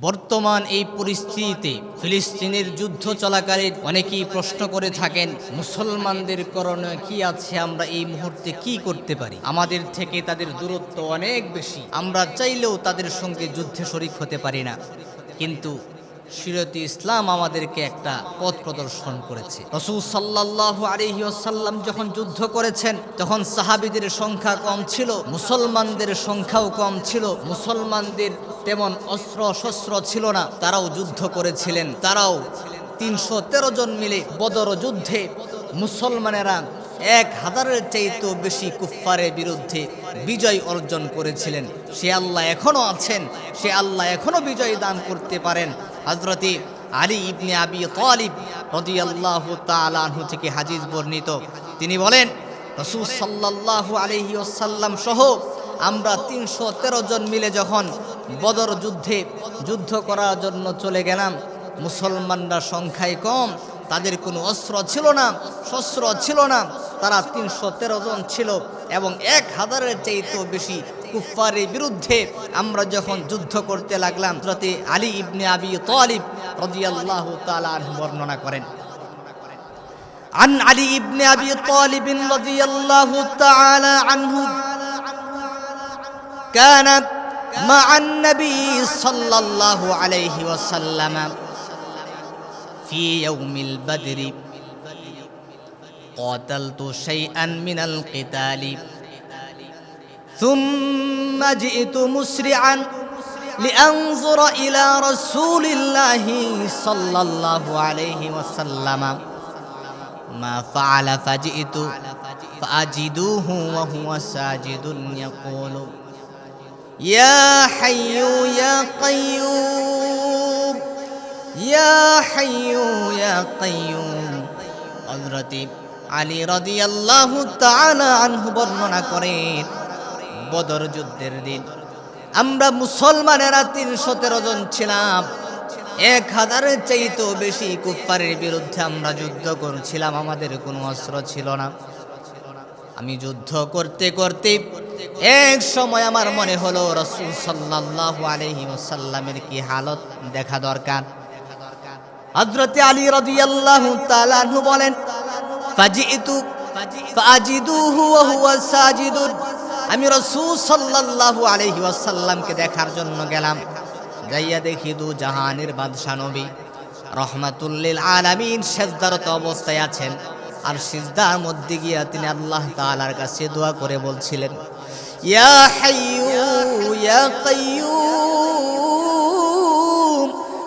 বর্তমান এই পরিস্থিতিতে ফিলিস্তিনের যুদ্ধ চলাকালীন অনেকেই প্রশ্ন করে থাকেন, মুসলমানদের করণীয় কি আছে? আমরা এই মুহূর্তে কি করতে পারি? আমাদের থেকে তাদের দূরত্ব অনেক বেশি। আমরা চাইলেও তাদের সঙ্গে যুদ্ধে শরিক হতে পারি না। কিন্তু সিরতি ইসলাম আমাদেরকে একটা পথ প্রদর্শন করেছে। রসুল সাল্লাহ আলহিউসাল্লাম যখন যুদ্ধ করেছেন, তখন সাহাবিদের সংখ্যা কম ছিল, মুসলমানদের সংখ্যাও কম ছিল। মুসলমানদের তেমন অস্ত্র শস্ত্র ছিল না। তারাও যুদ্ধ করেছিলেন। তারাও তিনশো তেরো জন মিলে বদর যুদ্ধে মুসলমানেরা এক হাজারের চাইতেও বেশি কুফফারের বিরুদ্ধে বিজয় অর্জন করেছিলেন। সে আল্লাহ এখনও আছেন। সে আল্লাহ এখনও বিজয় দান করতে পারেন। হজরতে আলী ইবনে আবি তালিব রদি আল্লাহ তালাহু থেকে হাজিজ বর্ণিত। তিনি বলেন, রসুল সাল্লাহু আলহি ওসাল্লাম সহ আমরা তিনশো তেরো জন মিলে যখন বদর যুদ্ধে যুদ্ধ করার জন্য চলে গেলাম মুসলমানরা সংখ্যায় কম তাদের কোনো অস্ত্র ছিল না শস্ত্র ছিল না তারা তিনশো তেরো জন ছিল এবং এক হাজারের চাইতেও বেশি কুফারের বিরুদ্ধে আমরা যখন যুদ্ধ করতে লাগলাম হযরতে আলী ইবনে আবি তালিব রাদিয়াল্লাহু তাআলা আনহু বর্ণনা করেন عن علي بن أبي طالب رضي الله تعالى عنه كان مع النبي صلى الله عليه وسلم في يوم البدر قاتلت شيئا من القتال ثم جئت مسرعا لأنظر إلى رسول الله صلى الله عليه وسلم ما فعل فجئت فأجدوه وهو ساجد يقول يا حي يا قيوم يا حي يا قيوم হজরত আলী রাদিয়াল্লাহু তাআলা আনহু বর্ণনা করেন বদর যুদ্ধের দিন আমরা মুসলমানেরা তিনশো তেরো জন ছিলাম এক হাজারের চাইতেও বেশি কুফারের বিরুদ্ধে আমরা যুদ্ধ করছিলাম আমাদের কোনো অস্ত্র ছিল না আমি যুদ্ধ করতে করতে এক সময় আমার মনে হলো রসুল সাল্লাহ আলহি ওসাল্লামের কি হালত দেখা দরকার। হজরতে আলী তাআলা আনহু বলেন, ফাজিতু, ফাজিদুহু আমি রাসূল সাল্লাল্লাহু আলাইহি ওয়াসাল্লামকে দেখার জন্য গেলাম। যাইয়া দেখি দু জাহানের বাদশা নবী রহমাতুল্লিল আলামিন সেজদারত অবস্থায় আছেন। আর সিজদার মধ্যে গিয়া তিনি আল্লাহ তাআলার কাছে দোয়া করে বলছিলেন ইয়া হাইয়ু ইয়া কাইয়ুম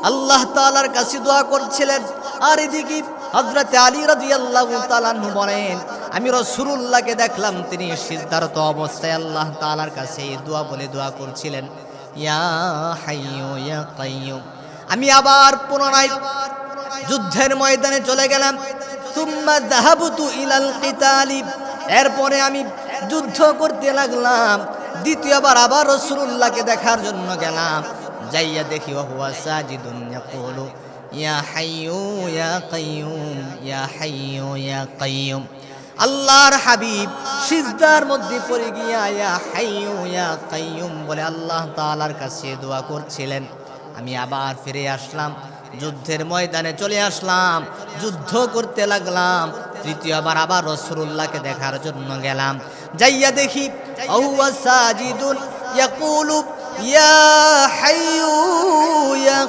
আল্লাহ তাআলার কাছে দোয়া করছিলেন। আর এদিকে হযরত আলী রাদিয়াল্লাহু তাআলা আনহু বলেন, আমি রাসূলুল্লাহকে দেখলাম, তিনি সিজদারত অবস্থায় আল্লাহ তাআলার কাছে দোয়া বলে দোয়া করছিলেন। ইয়া হাইয়ু ইয়া কাইয়ুম আমি আবার পুনরায় যুদ্ধের ময়দানে চলে গেলাম। তুম্মা যাহাবতু ইলাল কিতালি। এরপরে আমি যুদ্ধ করতে লাগলাম, দ্বিতীয়বার আবার রাসূলুল্লাহকে দেখার জন্য গেলাম। যাইয়া দেখি ইয়া ইয়া ইয়া আল্লাহর হাবিব সিজদার মধ্যে পড়ে গিয়া, ইয়া ইয়া বলে আল্লাহ তাআলার কাছে দোয়া করছিলেন। আমি আবার ফিরে আসলাম, যুদ্ধের ময়দানে চলে আসলাম, যুদ্ধ করতে লাগলাম, তৃতীয়বার আবার রসুল্লাহকে দেখার জন্য গেলাম। যাইয়া দেখি আহুয়া সাজিদুন ইয়া ইয়া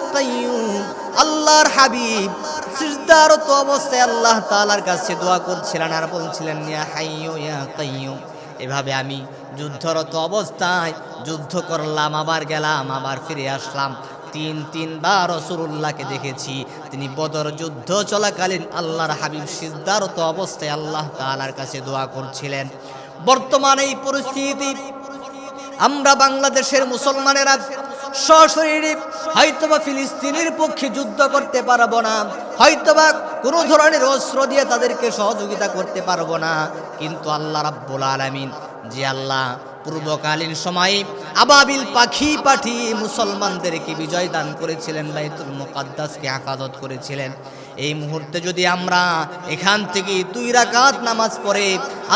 আল্লাহর হাবিব, সিজদারত অবস্থায় আল্লাহ তাআলার কাছে দোয়া করছিলেন আর বলছিলেন, ইয়া এভাবে আমি যুদ্ধরত অবস্থায় যুদ্ধ করলাম, আবার গেলাম, আবার ফিরে আসলাম। তিন, তিনবার রসুল্লাহকে দেখেছি, তিনি বদর যুদ্ধ চলাকালীন আল্লাহর হাবিব সিজদারত অবস্থায় আল্লাহ তালার কাছে দোয়া করছিলেন। বর্তমানে এই পরিস্থিতি, আমরা বাংলাদেশের মুসলমানেরা সশরীরে হয়তোবা ফিলিস্তিনের পক্ষে যুদ্ধ করতে পারব না, হয়তোবা কোনো ধরনের অস্ত্র দিয়ে তাদেরকে সহযোগিতা করতে পারব না। কিন্তু আল্লাহ রাব্বুল আলামিন, যে আল্লাহ পূর্বকালীন সময়ে আবাবিল পাখি পাঠিয়ে মুসলমানদেরকে বিজয় দান করেছিলেন, বাইতুল মুকাদ্দাসকে আকাদত করেছিলেন এই মুহূর্তে যদি আমরা এখান থেকে দুই রাকাত নামাজ পড়ে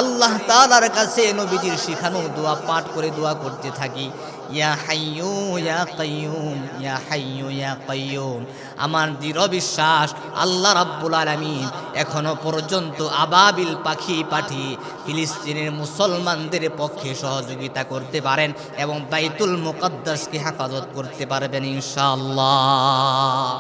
আল্লাহ তাআলার কাছে নবীজির শিখানো দোয়া পাঠ করে দোয়া করতে থাকি, ইয়া হাইয়ু, ইয়া কাইয়ুম, ইয়া হাইয়ু, ইয়া কাইয়ুম। আমার দৃঢ় বিশ্বাস, আল্লাহ রাব্বুল আলামিন এখনও পর্যন্ত আবাবিল পাখি পাঠি ফিলিস্তিনের মুসলমানদের পক্ষে সহযোগিতা করতে পারেন এবং বাইতুল মুকদ্দাসকে হেফাজত করতে পারবেন ইনশাআল্লাহ।